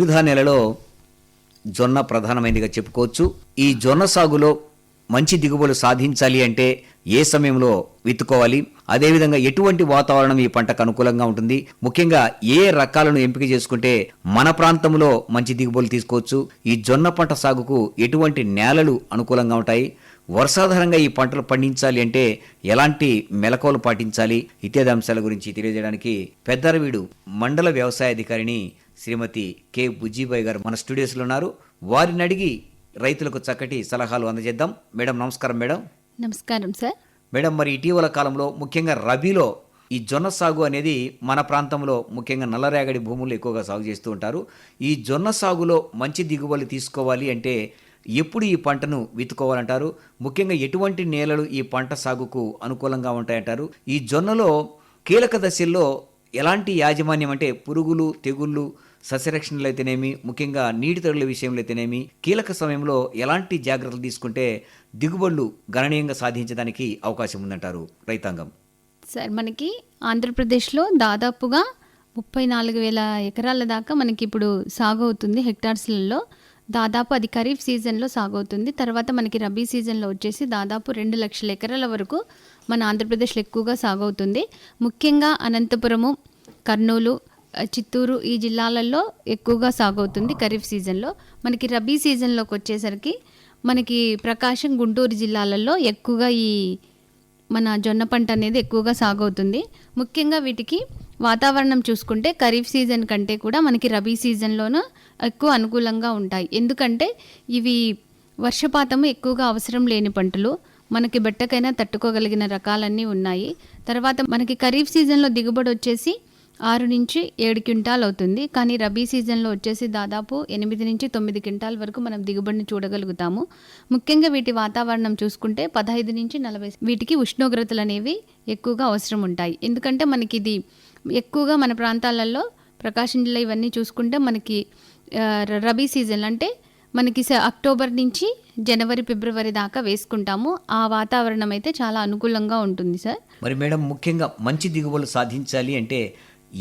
చిరుధాన్యాలలో జొన్న ప్రధానమైనదిగా చెప్పుకోవచ్చు. ఈ జొన్న సాగులో మంచి దిగుబడులు సాధించాలి అంటే ఏ సమయంలో విత్తుకోవాలి? అదేవిధంగా ఎటువంటి వాతావరణం ఈ పంటకు అనుకూలంగా ఉంటుంది? ముఖ్యంగా ఏ రకాలను ఎంపిక చేసుకుంటే మన ప్రాంతంలో మంచి దిగుబడులు తీసుకోవచ్చు? ఈ జొన్న పంట సాగుకు ఎటువంటి నేలలు అనుకూలంగా ఉంటాయి? వర్షాధారంగా ఈ పంటలు పండించాలి అంటే ఎలాంటి మెలకువలు పాటించాలి? ఇత్యాది అంశాల గురించి తెలియజేయడానికి పెద్దరవీడు మండల వ్యవసాయ అధికారిని శ్రీమతి కె బుజ్జిబాయి గారు మన స్టూడియోస్లో ఉన్నారు. వారిని అడిగి రైతులకు చక్కటి సలహాలు అందజేద్దాం. మేడం నమస్కారం మేడం. నమస్కారం సార్. మేడం మరి ఇటీవల కాలంలో ముఖ్యంగా రబీలో ఈ జొన్న సాగు అనేది మన ప్రాంతంలో ముఖ్యంగా నల్లరేగడి భూములు ఎక్కువగా సాగు చేస్తూ ఉంటారు. ఈ జొన్న సాగులో మంచి దిగుబడి తీసుకోవాలి అంటే ఎప్పుడు ఈ పంటను విత్తుకోవాలంటారు? ముఖ్యంగా ఎటువంటి నేలలు ఈ పంట సాగుకు అనుకూలంగా ఉంటాయంటారు? ఈ జొన్నలో కీలక దశల్లో ఎలాంటి యాజమాన్యం అంటే పురుగులు తెగుళ్ళు సస్యరక్షణలు అయితేనేమి ముఖ్యంగా నీటి తడుల విషయంలో అయితేనేమి కీలక సమయంలో ఎలాంటి జాగ్రత్తలు తీసుకుంటే దిగుబడులు గణనీయంగా సాధించడానికి అవకాశం ఉందంటారు రైతాంగం. సార్ మనకి ఆంధ్రప్రదేశ్లో దాదాపుగా ముప్పై నాలుగు వేల ఎకరాల దాకా మనకి ఇప్పుడు సాగు అవుతుంది హెక్టార్స్లలో. దాదాపు అది ఖరీఫ్ సీజన్లో సాగు అవుతుంది తర్వాత మనకి రబీ సీజన్లో వచ్చేసి దాదాపు రెండు లక్షల ఎకరాల వరకు మన ఆంధ్రప్రదేశ్లో ఎక్కువగా సాగు అవుతుంది ముఖ్యంగా అనంతపురము కర్నూలు చిత్తూరు ఈ జిల్లాలలో ఎక్కువగా సాగవుతుంది ఖరీఫ్ సీజన్లో. మనకి రబీ సీజన్లోకి వచ్చేసరికి మనకి ప్రకాశం గుంటూరు జిల్లాలలో ఎక్కువగా ఈ మన జొన్న పంట అనేది ఎక్కువగా సాగవుతుంది. ముఖ్యంగా వీటికి వాతావరణం చూసుకుంటే ఖరీఫ్ సీజన్ కంటే కూడా మనకి రబీ సీజన్లోనూ ఎక్కువ అనుకూలంగా ఉంటాయి. ఎందుకంటే ఇవి వర్షపాతము ఎక్కువగా అవసరం లేని పంటలు. మనకి బెట్టకైనా తట్టుకోగలిగిన రకాలన్నీ ఉన్నాయి. తర్వాత మనకి ఖరీఫ్ సీజన్లో దిగుబడి వచ్చేసి ఆరు నుంచి ఏడు క్వింటాల్ అవుతుంది. కానీ రబీ సీజన్లో వచ్చేసి దాదాపు ఎనిమిది నుంచి తొమ్మిది క్వింటాల్ వరకు మనం దిగుబడిని చూడగలుగుతాము. ముఖ్యంగా వీటి వాతావరణం చూసుకుంటే పదహైదు నుంచి నలభై వీటికి ఉష్ణోగ్రతలు అనేవి ఎక్కువగా అవసరం ఉంటాయి. ఎందుకంటే మనకి ఇది ఎక్కువగా మన ప్రాంతాలలో ప్రకాశం జిల్లా ఇవన్నీ చూసుకుంటే మనకి ర- రబీ సీజన్ అంటే మనకి అక్టోబర్ నుంచి జనవరి ఫిబ్రవరి దాకా వేసుకుంటాము. ఆ వాతావరణం అయితే చాలా అనుకూలంగా ఉంటుంది సార్. మరి మేడం ముఖ్యంగా మంచి దిగుబడులు సాధించాలి అంటే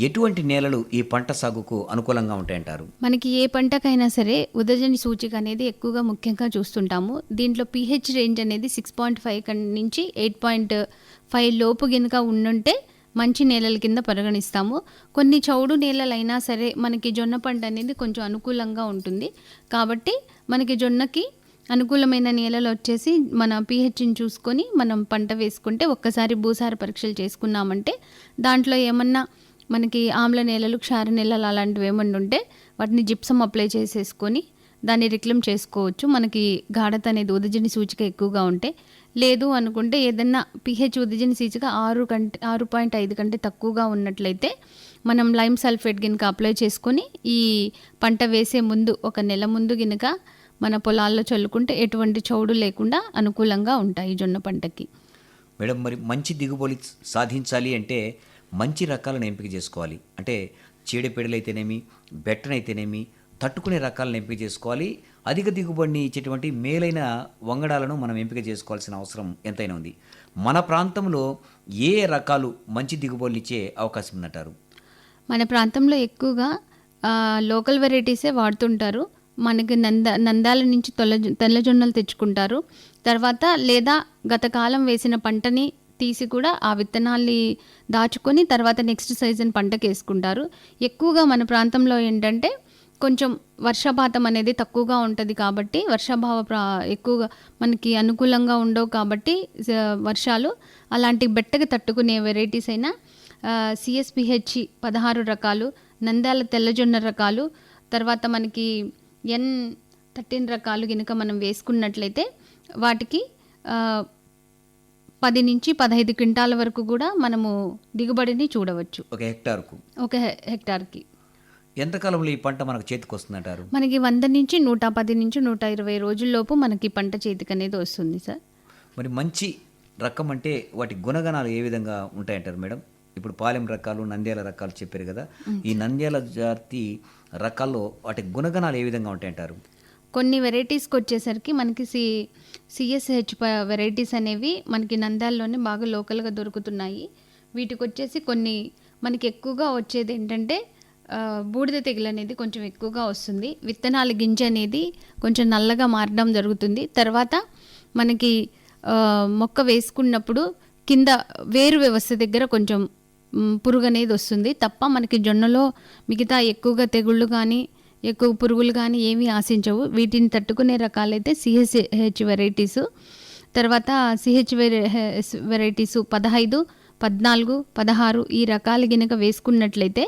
ఎటువంటి నేలలు ఈ పంట సాగుకు అనుకూలంగా ఉంటాయంటారు? మనకి ఏ పంటకైనా సరే ఉదజని సూచిక అనేది ఎక్కువగా ముఖ్యంగా చూస్తుంటాము. దీంట్లో పిహెచ్ రేంజ్ అనేది సిక్స్ పాయింట్ ఫైవ్ నుంచి ఎయిట్ పాయింట్ ఫైవ్ లోపు గినక ఉండుంటే మంచి నేలల కింద పరిగణిస్తాము. కొన్ని చౌడు నేలలైనా సరే మనకి జొన్న పంట అనేది కొంచెం అనుకూలంగా ఉంటుంది. కాబట్టి మనకి జొన్నకి అనుకూలమైన నేలలు వచ్చేసి మన పిహెచ్ని చూసుకొని మనం పంట వేసుకుంటే ఒక్కసారి భూసార పరీక్షలు చేసుకున్నామంటే దాంట్లో ఏమన్నా మనకి ఆమ్ల నేలలు క్షార నేలలు అలాంటివి ఏమన్నా ఉంటే వాటిని జిప్సం అప్లై చేసేసుకొని దాన్ని రిక్లమ్ చేసుకోవచ్చు. మనకి గాఢత అనేది ఉదజని సూచిక ఎక్కువగా ఉంటే. లేదు అనుకుంటే ఏదన్నా పిహెచ్ ఉదజని సూచిక ఆరు కంటే ఆరు పాయింట్ ఐదు కంటే తక్కువగా ఉన్నట్లయితే మనం లైమ్ సల్ఫేట్ గినక అప్లై చేసుకొని ఈ పంట వేసే ముందు ఒక నెల ముందు గినక మన పొలాల్లో చల్లుకుంటే ఎటువంటి చౌడు లేకుండా అనుకూలంగా ఉంటాయి జొన్న పంటకి. మేడం మరి మంచి దిగుబడి సాధించాలి అంటే మంచి రకాలను ఎంపిక చేసుకోవాలి. అంటే చీడపీడలు అయితేనేమి బెట్టనైతేనేమి తట్టుకునే రకాలను ఎంపిక చేసుకోవాలి. అధిక దిగుబడిని ఇచ్చేటువంటి మేలైన వంగడాలను మనం ఎంపిక చేసుకోవాల్సిన అవసరం ఎంతైనా ఉంది. మన ప్రాంతంలో ఏ రకాలు మంచి దిగుబడులు ఇచ్చే అవకాశం ఉందంటారు? మన ప్రాంతంలో ఎక్కువగా లోకల్ వెరైటీసే వాడుతుంటారు. మనకి నంద నందాల నుంచి తొల్ల తెల్లజొన్నలు తెచ్చుకుంటారు. తర్వాత లేదా గతకాలం వేసిన పంటని తీసి కూడా ఆ విత్తనాల్ని దాచుకొని తర్వాత నెక్స్ట్ సీజన్ పంటకు వేసుకుంటారు. ఎక్కువగా మన ప్రాంతంలో ఏంటంటే కొంచెం వర్షపాతం అనేది తక్కువగా ఉంటుంది కాబట్టి వర్షాభావ ప్రా ఎక్కువగా మనకి అనుకూలంగా ఉండవు కాబట్టి వర్షాలు అలాంటి బెట్టకు తట్టుకునే వెరైటీస్ అయినా సిఎస్పిహెచ్ పదహారు రకాలు నంద్యాల తెల్లజొన్న రకాలు తర్వాత మనకి ఎన్ థర్టీన్ రకాలు కనుక మనం వేసుకున్నట్లయితే వాటికి పది నుంచి పదహైదు క్వింటాల వరకు కూడా మనము దిగుబడిని చూడవచ్చు. ఒక హెక్టార్కు. ఒక హెక్టార్కి. ఎంతకాలంలో ఈ పంట మనకు చేతికి వస్తుందంటారు? మనకి వంద నుంచి నూట పది నుంచి నూట ఇరవై రోజుల్లోపు మనకి పంట చేతికి అనేది వస్తుంది సార్. మరి మంచి రకం అంటే వాటి గుణగణాలు ఏ విధంగా ఉంటాయంటారు మేడం? ఇప్పుడు పాలెం రకాలు నంద్యాల రకాలు చెప్పారు కదా. ఈ నంద్యాల జాతి రకాల్లో వాటి గుణగణాలు ఏ విధంగా ఉంటాయంటారు? కొన్ని వెరైటీస్కి వచ్చేసరికి మనకి సి సిఎస్హెచ్ వెరైటీస్ అనేవి మనకి నంద్యాలలోనే బాగా లోకల్గా దొరుకుతున్నాయి. వీటికి వచ్చేసి కొన్ని మనకి ఎక్కువగా వచ్చేది ఏంటంటే బూడిద తెగులు అనేది కొంచెం ఎక్కువగా వస్తుంది. విత్తనాల గింజ అనేది కొంచెం నల్లగా మారడం జరుగుతుంది. తర్వాత మనకి మొక్క వేసుకున్నప్పుడు కింద వేరు వ్యవస్థ దగ్గర కొంచెం పురుగు అనేది వస్తుంది. తప్ప మనకి జొన్నలో మిగతా ఎక్కువగా తెగుళ్ళు కానీ ఎక్కువ పురుగులు కానీ ఏమీ ఆశించవు. వీటిని తట్టుకునే రకాలైతే సిహెచ్హెచ్ వెరైటీసు తర్వాత సిహెచ్ వెరైటీసు పదహైదు పద్నాలుగు పదహారు ఈ రకాలు గినక వేసుకున్నట్లయితే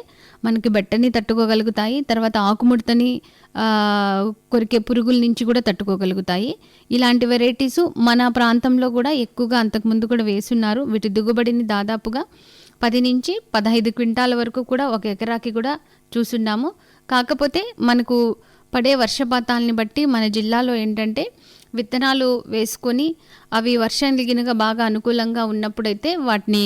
మనకి బెట్టని తట్టుకోగలుగుతాయి. తర్వాత ఆకుముడతని కొరికే పురుగుల నుంచి కూడా తట్టుకోగలుగుతాయి. ఇలాంటి వెరైటీస్ మన ప్రాంతంలో కూడా ఎక్కువగా అంతకుముందు కూడా వేసున్నారు. వీటి దిగుబడిని దాదాపుగా పది నుంచి పదహైదు క్వింటాల వరకు కూడా ఒక ఎకరాకి కూడా చూస్తున్నాము. కాకపోతే మనకు పడే వర్షపాతాలని బట్టి మన జిల్లాలో ఏంటంటే విత్తనాలు వేసుకొని అవి వర్షానికి గినక బాగా అనుకూలంగా ఉన్నప్పుడైతే వాటిని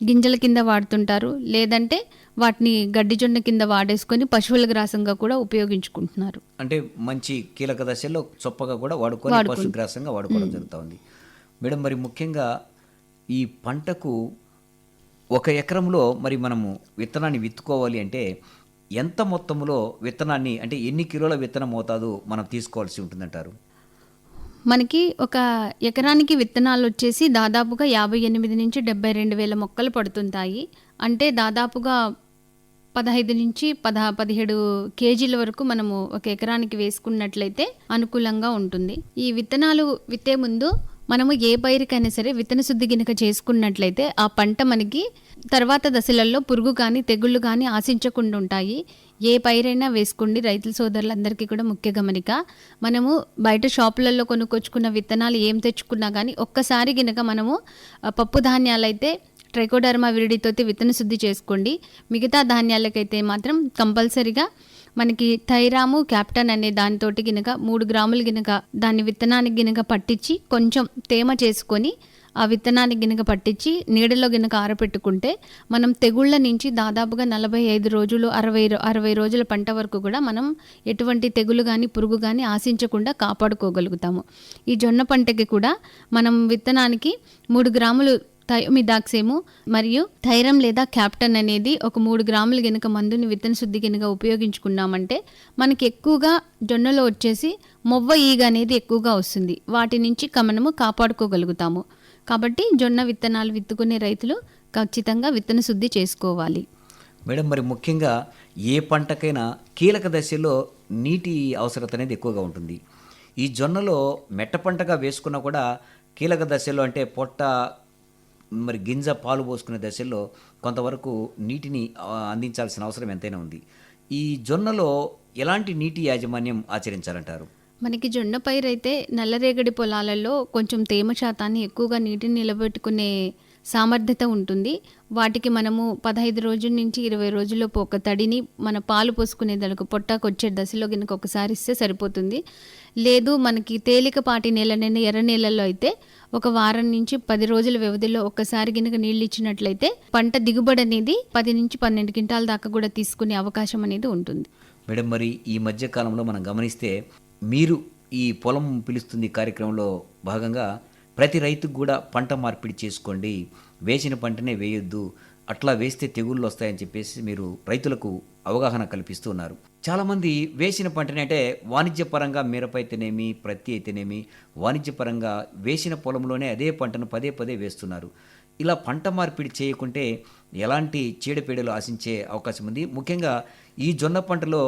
గింజల కింద వాడుతుంటారు. లేదంటే వాటిని గడ్డి జొన్న కింద వాడేసుకొని పశువుల గ్రాసంగా కూడా ఉపయోగించుకుంటున్నారు. అంటే మంచి కీలక దశల్లో చొప్పగా కూడా వాడుకొని పశుగ్రాసంగా వాడుకోవడం జరుగుతూ ఉంది మేడం మరి ముఖ్యంగా ఈ పంటకు ఒక ఎకరంలో మరి మనము విత్తనాన్ని విత్తుకోవాలి అంటే ఎంత మొత్తంలో విత్తనాన్ని అంటే ఎన్ని కిలోల విత్తనం మోతాదు మనం తీసుకోవాల్సి ఉంటుందంటారు? మనకి ఒక ఎకరానికి విత్తనాలు వచ్చేసి దాదాపుగా యాభై ఎనిమిది నుంచి డెబ్బై రెండు వేల మొక్కలు పడుతుంటాయి. అంటే దాదాపుగా పదహైదు నుంచి పద పదిహేడు కేజీల వరకు మనము ఒక ఎకరానికి వేసుకున్నట్లయితే అనుకూలంగా ఉంటుంది. ఈ విత్తనాలు విత్తే ముందు మనము ఏ పైరుకైనా సరే విత్తన శుద్ధి గినక చేసుకున్నట్లయితే ఆ పంట మనకి తర్వాత దశలలో పురుగు కానీ తెగుళ్ళు కానీ ఆశించకుండా ఉంటాయి. ఏ పైరైనా వేసుకోండి. రైతుల సోదరులందరికీ కూడా ముఖ్య గమనిక. మనము బయట షాపులలో కొనుక్కొచ్చుకున్న విత్తనాలు ఏం తెచ్చుకున్నా కానీ ఒక్కసారి గినక మనము పప్పు ధాన్యాలైతే ట్రైకోడర్మా విరిడితో విత్తన శుద్ధి చేసుకోండి. మిగతా ధాన్యాలకైతే మాత్రం కంపల్సరిగా మనకి థైరాము క్యాప్టన్ అనే దానితోటి గినక మూడు గ్రాములు గినక దాన్ని విత్తనానికి గినక పట్టించి కొంచెం తేమ చేసుకొని ఆ విత్తనానికి గినక పట్టించి నీడలో గినక ఆరపెట్టుకుంటే మనం తెగుళ్ళ నుంచి దాదాపుగా నలభై ఐదు రోజులు అరవై అరవై రోజుల పంట వరకు కూడా మనం ఎటువంటి తెగులు కానీ పురుగు కానీ ఆశించకుండా కాపాడుకోగలుగుతాము. ఈ జొన్న పంటకి కూడా మనం విత్తనానికి మూడు గ్రాములు థయోమిదాక్సేము మరియు థైరం లేదా క్యాప్టన్ అనేది ఒక మూడు గ్రాములు గనుక మందుని విత్తన శుద్ధి గనుక ఉపయోగించుకున్నామంటే మనకి ఎక్కువగా జొన్నలో వచ్చేసి మొవ్వ ఈగ అనేది ఎక్కువగా వస్తుంది. వాటి నుంచి కమనము మనము కాపాడుకోగలుగుతాము. కాబట్టి జొన్న విత్తనాలు విత్తుకునే రైతులు ఖచ్చితంగా విత్తన శుద్ధి చేసుకోవాలి. మేడం మరి ముఖ్యంగా ఏ పంటకైనా కీలక దశలో నీటి అవసరత అనేది ఎక్కువగా ఉంటుంది. ఈ జొన్నలో మెట్ట పంటగా వేసుకున్నా కూడా కీలక దశలో అంటే పొట్ట మరి గింజ పాలు పోసుకునే దశల్లో కొంతవరకు నీటిని అందించాల్సిన అవసరం ఎంతైనా ఉంది. ఈ జొన్నలో ఎలాంటి నీటి యాజమాన్యం ఆచరించాలంటారు? మనకి జొన్న పైరు అయితే నల్లరేగడి పొలాలలో కొంచెం తేమ శాతాన్ని ఎక్కువగా నీటిని నిలబెట్టుకునే సామర్థ్యత ఉంటుంది. వాటికి మనము పదహైదు రోజుల నుంచి ఇరవై రోజుల్లోపు ఒక తడిని మన పాలు పోసుకునే దానికి పొట్టాకు వచ్చే దశలో కనుక ఒకసారి ఇస్తే సరిపోతుంది. లేదు మనకి తేలికపాటి నేలనైనా ఎర్ర నేలల్లో అయితే ఒక వారం నుంచి పది రోజుల వ్యవధిలో ఒక్కసారి గినక నీళ్ళు ఇచ్చినట్లయితే పంట దిగుబడి అనేది పది నుంచి పన్నెండు క్వింటాల దాకా కూడా తీసుకునే అవకాశం అనేది ఉంటుంది. మేడం మరి ఈ మధ్య కాలంలో మనం గమనిస్తే మీరు ఈ పొలం పిలుస్తుంది కార్యక్రమంలో భాగంగా ప్రతి రైతుకు కూడా పంట మార్పిడి చేసుకోండి. వేసిన పంటనే వేయొద్దు. అట్లా వేస్తే తెగుళ్ళు వస్తాయని చెప్పేసి మీరు రైతులకు అవగాహన కల్పిస్తూ ఉన్నారు. చాలామంది వేసిన పంటని అంటే వాణిజ్యపరంగా మిరప అయితేనేమి ప్రత్తి అయితేనేమి వాణిజ్యపరంగా వేసిన పొలంలోనే అదే పంటను పదే పదే వేస్తున్నారు. ఇలా పంట మార్పిడి చేయకుంటే ఎలాంటి చీడపీడలు ఆశించే అవకాశం ఉంది. ముఖ్యంగా ఈ జొన్న పంటలో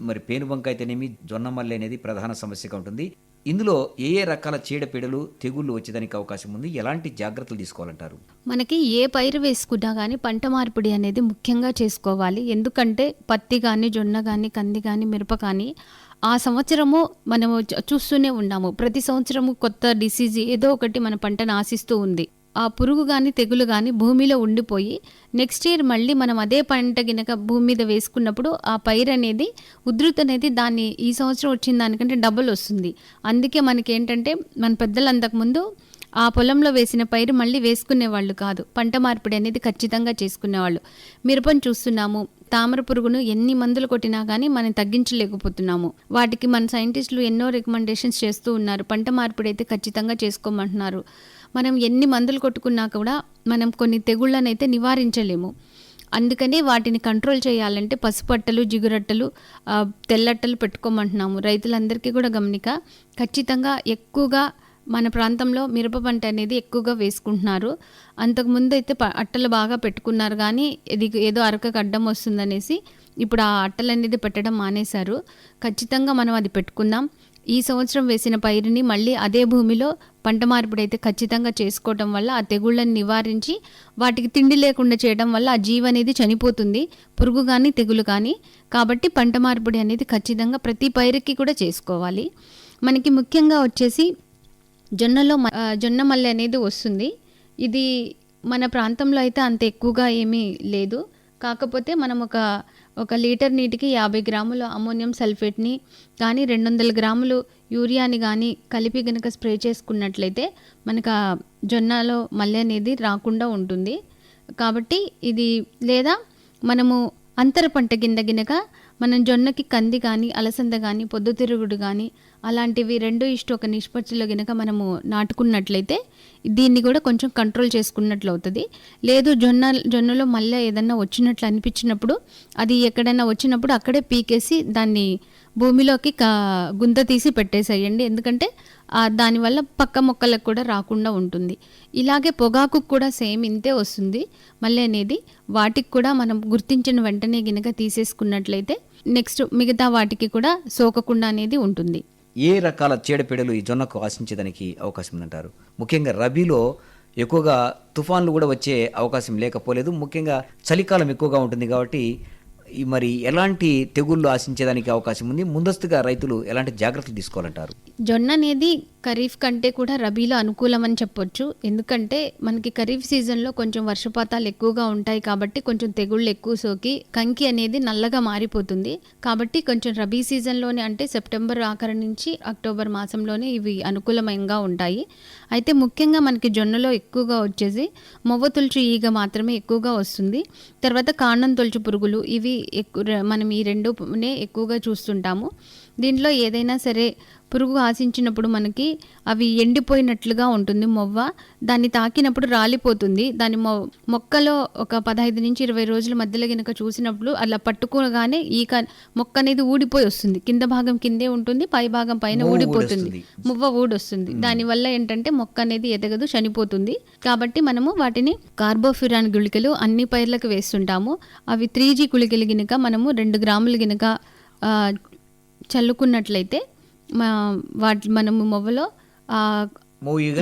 మరి పేనుబంక అయితేనేమి జొన్న మల్లె అనేది ప్రధాన సమస్యగా ఉంటుంది. ఇందులో ఏ ఏ రకాల చీడపీడలు తెగుళ్ళు వచ్చేదానికి అవకాశం ఉంది? ఎలాంటి జాగ్రత్తలు తీసుకోవాలంటారు? మనకి ఏ పైరు వేసుకున్నా కానీ పంట మార్పిడి అనేది ముఖ్యంగా చేసుకోవాలి. ఎందుకంటే పత్తి కానీ జొన్న కానీ కంది కానీ మిరప కానీ ఆ సంవత్సరము మనము చూస్తూనే ఉన్నాము. ప్రతి సంవత్సరము కొత్త డిసీజ్ ఏదో ఒకటి మన పంటను ఆశిస్తూ ఉంది. ఆ పురుగు కానీ తెగులు కానీ భూమిలో ఉండిపోయి నెక్స్ట్ ఇయర్ మళ్ళీ మనం అదే పంట గినక భూమి మీద వేసుకున్నప్పుడు ఆ పైరు అనేది ఉధృతి అనేది దాన్ని ఈ సంవత్సరం వచ్చిన దానికంటే డబుల్ వస్తుంది. అందుకే మనకి ఏంటంటే మన పెద్దలు అంతకుముందు ఆ పొలంలో వేసిన పైరు మళ్ళీ వేసుకునేవాళ్ళు కాదు. పంట మార్పిడి అనేది ఖచ్చితంగా చేసుకునేవాళ్ళు. మిరపను చూస్తున్నాము. తామర పురుగును ఎన్ని మందులు కొట్టినా కానీ మనం తగ్గించలేకపోతున్నాము. వాటికి మన సైంటిస్టులు ఎన్నో రికమెండేషన్స్ చేస్తూ ఉన్నారు. పంట మార్పిడి అయితే ఖచ్చితంగా చేసుకోమంటున్నారు. మనం ఎన్ని మందులు కొట్టుకున్నా కూడా మనం కొన్ని తెగుళ్ళనైతే నివారించలేము. అందుకనే వాటిని కంట్రోల్ చేయాలంటే పసుపట్టలు జిగురట్టలు తెల్లట్టలు పెట్టుకోమంటున్నాము. రైతులందరికీ కూడా గమనిక ఖచ్చితంగా ఎక్కువగా మన ప్రాంతంలో మిరప పంట అనేది ఎక్కువగా వేసుకుంటున్నారు. అంతకుముందు అయితే ప- అట్టలు బాగా పెట్టుకున్నారు కానీ ఇది ఏదో అరకకు అడ్డం వస్తుందనేసి ఇప్పుడు ఆ అట్టలు అనేది పెట్టడం మానేశారు. ఖచ్చితంగా మనం అది పెట్టుకుందాం. ఈ సంవత్సరం వేసిన పైరుని మళ్ళీ అదే భూమిలో పంట మార్పిడి అయితే ఖచ్చితంగా చేసుకోవటం వల్ల ఆ తెగుళ్ళని నివారించి వాటికి తిండి లేకుండా చేయడం వల్ల ఆ జీవి అనేది చనిపోతుంది పురుగు కానీ తెగులు కానీ కాబట్టి పంట మార్పిడి అనేది ఖచ్చితంగా ప్రతి పైరుకి కూడా చేసుకోవాలి. మనకి ముఖ్యంగా వచ్చేసి జొన్నలో జొన్న మల్లె అనేది వస్తుంది. ఇది మన ప్రాంతంలో అయితే అంత ఎక్కువగా ఏమీ లేదు. కాకపోతే మనం ఒక ఒక లీటర్ నీటికి యాభై గ్రాములు అమోనియం సల్ఫేట్ని కానీ రెండు వందల గ్రాములు యూరియాని కానీ కలిపి గనక స్ప్రే చేసుకున్నట్లయితే మనకు ఆ జొన్నలో మల్లె అనేది రాకుండా ఉంటుంది. కాబట్టి ఇది లేదా మనము అంతర పంట కింద గినక మనం జొన్నకి కంది కానీ అలసంద కానీ పొద్దుతిరుగుడు కానీ అలాంటివి రెండు ఇష్ట ఒక నిష్పత్తిలో గినక మనము నాటుకున్నట్లయితే దీన్ని కూడా కొంచెం కంట్రోల్ చేసుకున్నట్లు అవుతుంది. లేదు జొన్న జొన్నలో మళ్ళీ ఏదన్నా వచ్చినట్లు అనిపించినప్పుడు అది ఎక్కడైనా వచ్చినప్పుడు అక్కడే పీకేసి దాన్ని భూమిలోకి కా గుంత తీసి పెట్టేసేయండి. ఎందుకంటే దానివల్ల పక్క మొక్కలకు కూడా రాకుండా ఉంటుంది. ఇలాగే పొగాకు కూడా సేమ్ ఇంతే వస్తుంది. మళ్ళీ అనేది వాటికి కూడా మనం గుర్తించిన వెంటనే గినక తీసేసుకున్నట్లయితే నెక్స్ట్ మిగతా వాటికి కూడా సోకకుండా అనేది ఉంటుంది. ఏ రకాల చీడపీడలు ఈ జొన్నకు ఆశించడానికి అవకాశం ఉందంటారు? ముఖ్యంగా రబీలో ఎక్కువగా తుఫాన్లు కూడా వచ్చే అవకాశం లేకపోలేదు. ముఖ్యంగా చలికాలం ఎక్కువగా ఉంటుంది కాబట్టి మరి ఎలాంటి తెగుళ్ళు ఆశించేదానికి అవకాశం ఉంది? ముందస్తుగా రైతులు ఎలాంటి జాగ్రత్తలు తీసుకోవాలంటారు? జొన్న అనేది ఖరీఫ్ కంటే కూడా రబీలో అనుకూలమని చెప్పొచ్చు. ఎందుకంటే మనకి ఖరీఫ్ సీజన్లో కొంచెం వర్షపాతాలు ఎక్కువగా ఉంటాయి కాబట్టి కొంచెం తెగుళ్ళు ఎక్కువ సోకి కంకి అనేది నల్లగా మారిపోతుంది. కాబట్టి కొంచెం రబీ సీజన్లోనే అంటే సెప్టెంబర్ ఆఖరి నుంచి అక్టోబర్ మాసంలోనే ఇవి అనుకూలమంగా ఉంటాయి. అయితే ముఖ్యంగా మనకి జొన్నలో ఎక్కువగా వచ్చేసి మొవ్వ తులుచు ఈగ మాత్రమే ఎక్కువగా వస్తుంది. తర్వాత కాండం తొలుచు పురుగులు ఇవి మనం ఈ రెండునే ఎక్కువగా చూస్తుంటాము. దీంట్లో ఏదైనా సరే పురుగు ఆశించినప్పుడు మనకి అవి ఎండిపోయినట్లుగా ఉంటుంది మొవ్వ. దాన్ని తాకినప్పుడు రాలిపోతుంది. దాని మొ మొక్కలో ఒక పదహైదు నుంచి ఇరవై రోజుల మధ్యలో కనుక చూసినప్పుడు అలా పట్టుకోగానే ఈ మొక్క అనేది ఊడిపోయి వస్తుంది. కింద భాగం కిందే ఉంటుంది పై భాగం పైన ఊడిపోతుంది. మువ్వ ఊడొస్తుంది. దానివల్ల ఏంటంటే మొక్క అనేది ఎదగదు చనిపోతుంది. కాబట్టి మనము వాటిని కార్బోఫిరాన్ గుళికలు అన్ని పైర్లకు వేస్తుంటాము. అవి త్రీ జీ గుళికలు గినక మనము రెండు గ్రాములు గినక చల్లుకున్నట్లయితే వాటి మనము మొవ్వలో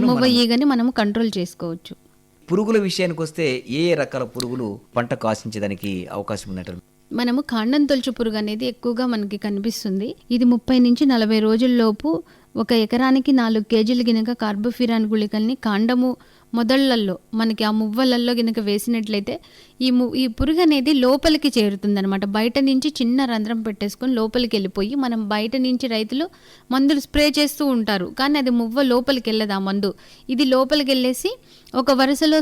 మొవ్వ ఈగని మనము కంట్రోల్ చేసుకోవచ్చు. పురుగుల విషయానికి వస్తే ఏ రకాల పురుగులు పంటకు ఆశించేదానికి అవకాశం ఉందంటారు మనము కాండం తొలుచు పురుగు అనేది ఎక్కువగా మనకి కనిపిస్తుంది. ఇది ముప్పై నుంచి నలభై రోజుల్లోపు ఒక ఎకరానికి నాలుగు కేజీలు గినక కార్బోఫిరాన్ గుళికల్ని కాండము మొదళ్ళల్లో మనకి ఆ మువ్వలల్లో కనుక వేసినట్లయితే ఈ ము ఈ పురుగు అనేది లోపలికి చేరుతుందనమాట బయట నుంచి చిన్న రంధ్రం పెట్టేసుకొని లోపలికి వెళ్ళిపోయి మనం బయట నుంచి రైతులు మందులు స్ప్రే చేస్తూ ఉంటారు. కానీ అది మువ్వ లోపలికి వెళ్ళదు ఆ మందు. ఇది లోపలికి వెళ్ళేసి ఒక వరుసలో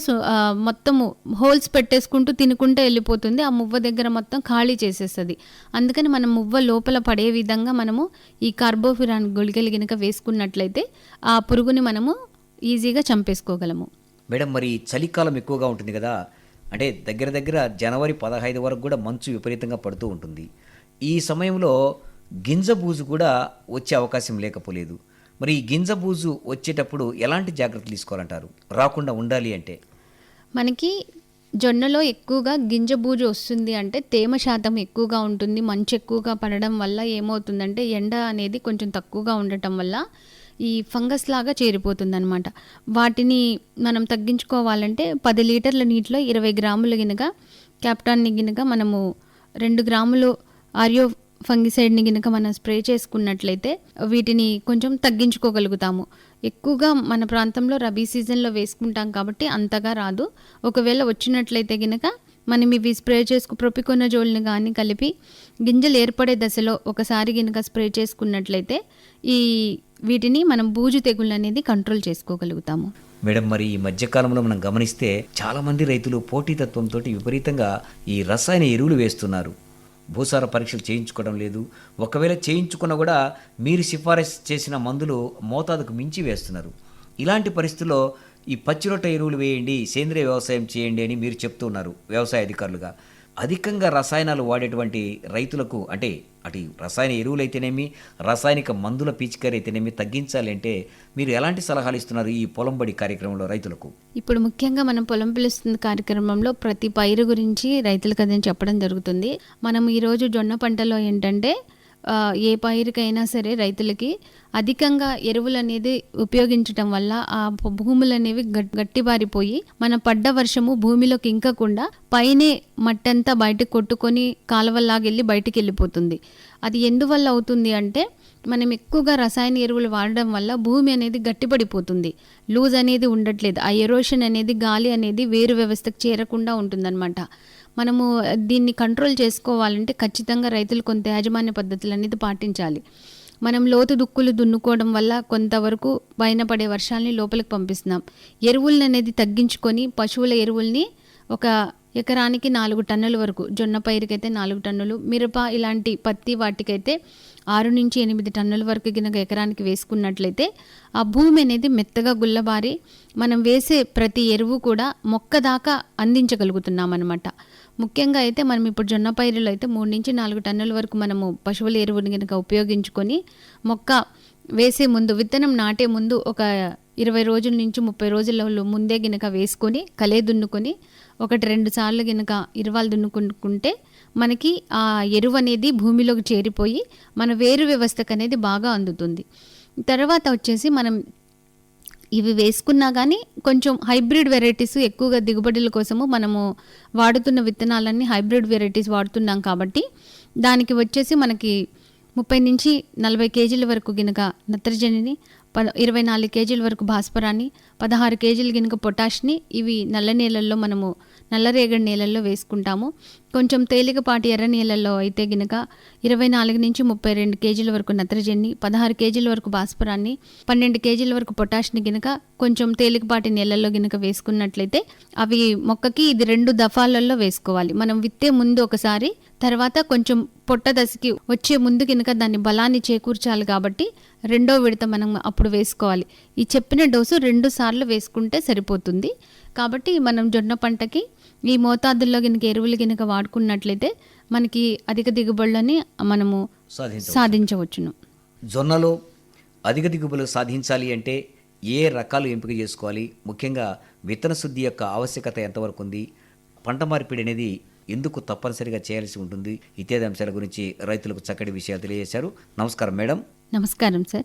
మొత్తము హోల్స్ పెట్టేసుకుంటూ తినుకుంటూ వెళ్ళిపోతుంది. ఆ మువ్వ దగ్గర మొత్తం ఖాళీ చేసేస్తుంది. అందుకని మనం మువ్వ లోపల పడే విధంగా మనము ఈ కార్బోఫిరాన్ గుళికలు కనుక వేసుకున్నట్లయితే ఆ పురుగుని మనము ఈజీగా చంపేసుకోగలము. మేడం మరి చలికాలం ఎక్కువగా ఉంటుంది కదా అంటే దగ్గర దగ్గర జనవరి పదహైదు వరకు కూడా మంచు విపరీతంగా పడుతూ ఉంటుంది. ఈ సమయంలో గింజ బూజు కూడా వచ్చే అవకాశం లేకపోలేదు. మరి ఈ గింజ బూజు వచ్చేటప్పుడు ఎలాంటి జాగ్రత్తలు తీసుకోవాలంటారు? రాకుండా ఉండాలి అంటే? మనకి జొన్నలో ఎక్కువగా గింజ బూజు వస్తుంది అంటే తేమ శాతం ఎక్కువగా ఉంటుంది మంచు ఎక్కువగా పడడం వల్ల ఏమవుతుందంటే ఎండ అనేది కొంచెం తక్కువగా ఉండటం వల్ల ఈ ఫంగస్ లాగా చేరిపోతుంది అనమాట వాటిని మనం తగ్గించుకోవాలంటే పది లీటర్ల నీటిలో ఇరవై గ్రాములు గినక క్యాప్టాన్ని గినక మనము రెండు గ్రాములు ఆర్యో ఫంగిసైడ్ని గినక మనం స్ప్రే చేసుకున్నట్లయితే వీటిని కొంచెం తగ్గించుకోగలుగుతాము. ఎక్కువగా మన ప్రాంతంలో రబీ సీజన్లో వేసుకుంటాం కాబట్టి అంతగా రాదు. ఒకవేళ వచ్చినట్లయితే గినక మనం ఇవి స్ప్రే చేసుకు ప్రొపికొనజోల్ని కానీ కలిపి గింజలు ఏర్పడే దశలో ఒకసారి గినక స్ప్రే చేసుకున్నట్లయితే ఈ వీటిని మనం బూజు తెగుళ్ళు అనేది కంట్రోల్ చేసుకోగలుగుతాము. మేడం మరి ఈ మధ్యకాలంలో మనం గమనిస్తే చాలా మంది రైతులు పోటీతత్వంతో విపరీతంగా ఈ రసాయన ఎరువులు వేస్తున్నారు. భూసార పరీక్షలు చేయించుకోవడం లేదు. ఒకవేళ చేయించుకున్నా కూడా మీరు సిఫారసు చేసిన మందులు మోతాదుకు మించి వేస్తున్నారు. ఇలాంటి పరిస్థితుల్లో ఈ పచ్చిరొట్ట ఎరువులు వేయండి సేంద్రియ వ్యవసాయం చేయండి అని మీరు చెప్తున్నారు వ్యవసాయ అధికారులుగా. అధికంగా రసాయనాలు వాడేటువంటి రైతులకు అంటే అటు రసాయన ఎరువులు అయితేనేమి రసాయనిక మందుల పీచికారి అయితేనేమి తగ్గించాలి అంటే మీరు ఎలాంటి సలహాలు ఇస్తున్నారు ఈ పొలం బడి కార్యక్రమంలో రైతులకు? ఇప్పుడు ముఖ్యంగా మనం పొలం పిలుస్తుంది కార్యక్రమంలో ప్రతి పైరు గురించి రైతులకు అదే చెప్పడం జరుగుతుంది. మనం ఈరోజు జొన్న పంటలో ఏంటంటే ఏ పైరుకైనా సరే రైతులకి అధికంగా ఎరువులు అనేది ఉపయోగించటం వల్ల ఆ భూములు అనేవి గట్టిబారిపోయి మన పడ్డ వర్షము భూమిలోకి ఇంకకుండా పైనే మట్టంతా బయటకు కొట్టుకొని కాలువల్లాగెళ్ళి బయటికి వెళ్ళిపోతుంది అది ఎందువల్ల అవుతుంది అంటే మనం ఎక్కువగా రసాయన ఎరువులు వాడడం వల్ల భూమి అనేది గట్టిపడిపోతుంది. లూజ్ అనేది ఉండట్లేదు. ఆ ఎరోషన్ అనేది గాలి అనేది వేరు వ్యవస్థకు చేరకుండా ఉంటుందన్నమాట. మనము దీన్ని కంట్రోల్ చేసుకోవాలంటే ఖచ్చితంగా రైతులు కొంత యాజమాన్య పద్ధతులు అనేది పాటించాలి. మనం లోతు దుక్కులు దున్నుకోవడం వల్ల కొంతవరకు పైన పడే వర్షాలని లోపలికి పంపిస్తున్నాం. ఎరువులను అనేది తగ్గించుకొని పశువుల ఎరువుల్ని ఒక ఎకరానికి నాలుగు టన్నుల వరకు జొన్న పైరుకైతే నాలుగు టన్నులు మిరప ఇలాంటి పత్తి వాటికైతే ఆరు నుంచి ఎనిమిది టన్నుల వరకు గినక ఎకరానికి వేసుకున్నట్లయితే ఆ భూమి అనేది మెత్తగా గుల్లబారి మనం వేసే ప్రతి ఎరువు కూడా మొక్క దాకా అందించగలుగుతున్నాం అనమాట ముఖ్యంగా అయితే మనం ఇప్పుడు జొన్న పైరులో అయితే మూడు నుంచి నాలుగు టన్నుల వరకు మనము పశువుల ఎరువుని కనుక ఉపయోగించుకొని మొక్క వేసే ముందు విత్తనం నాటే ముందు ఒక ఇరవై రోజుల నుంచి ముప్పై రోజుల ముందే గినక వేసుకొని కలే దున్నుకొని ఒకటి రెండు సార్లు కనుక ఇరవాలు దున్నుకుంటుంటే మనకి ఆ ఎరువు అనేది భూమిలోకి చేరిపోయి మన వేరు వ్యవస్థకు అనేది బాగా అందుతుంది. తర్వాత వచ్చేసి మనం ఇవి వేసుకున్నా కానీ కొంచెం హైబ్రిడ్ వెరైటీస్ ఎక్కువగా దిగుబడుల కోసము మనము వాడుతున్న విత్తనాలన్నీ హైబ్రిడ్ వెరైటీస్ వాడుతున్నాం కాబట్టి దానికి వచ్చేసి మనకి ముప్పై నుంచి నలభై కేజీల వరకు గినక నత్రజనిని పద ఇరవై నాలుగు కేజీల వరకు భాస్వరాన్ని పదహారు కేజీలు గినక పొటాష్ని ఇవి నల్ల నేలల్లో మనము నల్లరేగడి నేలల్లో వేసుకుంటాము. కొంచెం తేలికపాటి ఎర్ర నేలల్లో అయితే గినక ఇరవై నాలుగు నుంచి ముప్పై రెండు కేజీల వరకు నత్రజని పదహారు కేజీల వరకు భాస్వరాన్ని పన్నెండు కేజీల వరకు పొటాష్ని గినక కొంచెం తేలికపాటి నేలల్లో గినక వేసుకున్నట్లయితే అవి మొక్కకి ఇది రెండు దఫాలలో వేసుకోవాలి. మనం విత్తే ముందు ఒకసారి తర్వాత కొంచెం పొట్ట దశకి వచ్చే ముందు కింద దాన్ని బలాన్ని చేకూర్చాలి కాబట్టి రెండో విడత మనం అప్పుడు వేసుకోవాలి. ఈ చెప్పిన డోసు రెండు సార్లు వేసుకుంటే సరిపోతుంది. కాబట్టి మనం జొన్న పంటకి ఈ మోతాదుల్లో గినక ఎరువులు గినక వాడుకున్నట్లయితే మనకి అధిక దిగుబడులని మనము సాధించ సాధించవచ్చును. జొన్నలో అధిక దిగుబడులు సాధించాలి అంటే ఏ రకాలు ఎంపిక చేసుకోవాలి? ముఖ్యంగా విత్తన శుద్ధి యొక్క ఆవశ్యకత ఎంతవరకు ఉంది? పంట మార్పిడి అనేది ఎందుకు తప్పనిసరిగా చేయాల్సి ఉంటుంది? ఇత్యాది అంశాల గురించి రైతులకు చక్కటి విషయాలు తెలియజేశారు. నమస్కారం మేడం. నమస్కారం సార్.